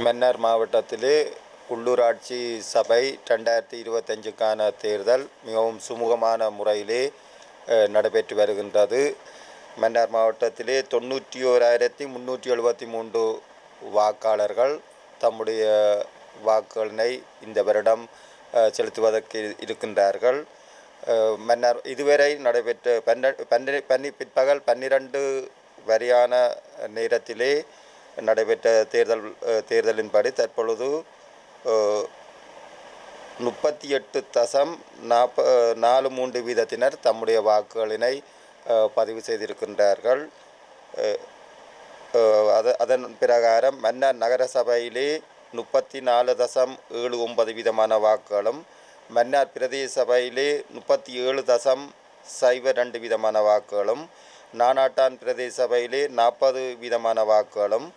மன்னர் மாவட்டத்திலே உள்ளூராட்சி சபை ரெண்டாயிரத்தி இருபத்தஞ்சுக்கான தேர்தல் மிகவும் சுமூகமான முறையிலே நடைபெற்று வருகின்றது. மன்னார் மாவட்டத்திலே தொண்ணூற்றி ஓராயிரத்தி முந்நூற்றி எழுபத்தி மூன்று வாக்காளர்கள் தம்முடைய வாக்குகளினை இந்த வருடம் செலுத்துவதற்கு இருக்கின்றார்கள். மன்னர் இதுவரை நடைபெற்ற பன்னெண்டு பன்னி பன்னி பிற்பகல் பன்னிரண்டு வரையான நேரத்திலே நடைபெற்ற தேர்தல் தேர்தலின்படி தற்பொழுது முப்பத்தி எட்டு தசம் நாற்ப நாலு மூன்று வீதத்தினர் தம்முடைய வாக்குகளினை பதிவு செய்திருக்கின்றார்கள். அது அத அதன் பிரகாரம் மன்னார் நகரசபையிலே முப்பத்தி நாலு தசம் ஏழு ஒன்பது வீதமான வாக்குகளும் மன்னார் பிரதேச சபையிலே முப்பத்தி ஏழு தசம் சைவ ரெண்டு வீதமான வாக்குகளும் நானாட்டான் பிரதேச சபையிலே நாற்பது வீதமான வாக்குகளும்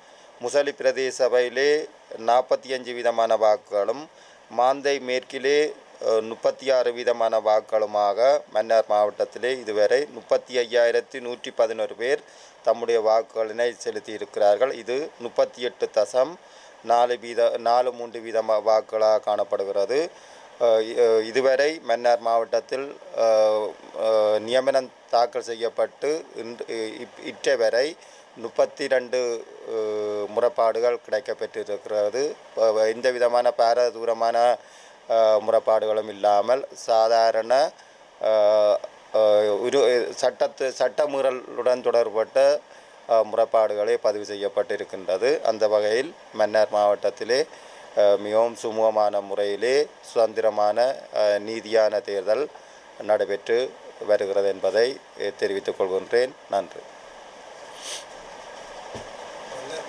முசலி பிரதேச சபையிலே நாற்பத்தி அஞ்சு விதமான வாக்குகளும் மாந்தை மேற்கிலே முப்பத்தி ஆறு வீதமான வாக்குகளுமாக மன்னார் மாவட்டத்திலே இதுவரை முப்பத்தி ஐயாயிரத்தி நூற்றி பதினோரு பேர் தம்முடைய வாக்குகளினை செலுத்தி இருக்கிறார்கள் இது முப்பத்தி எட்டு தசம் நாலு வீத நாலு மூன்று வீதமாக வாக்குகளாக காணப்படுகிறது. இதுவரை மன்னார் மாவட்டத்தில் நியமனம் தாக்கல் செய்யப்பட்டு இன்று இப்- இற்றை வரை முப்பத்தி ரெண்டு முறைப்பாடுகள் கிடைக்கப்பெற்றிருக்கிறது. எந்த விதமான பாரதூரமான முறைப்பாடுகளும் இல்லாமல் சாதாரண ஒரு உரு சட்டத்து சட்டமீறலுடன் தொடர்பட்ட அஹ், முறைப்பாடுகளே பதிவு செய்யப்பட்டிருக்கின்றது. அந்த வகையில் மன்னார் மாவட்டத்திலே மிகவும் சுமூகமான முறையிலே சுதந்திரமான நீதியான தேர்தல் நடைபெற்று வருகிறது என்பதை தெரிவித்துக் கொள்கின்றேன். நன்றி.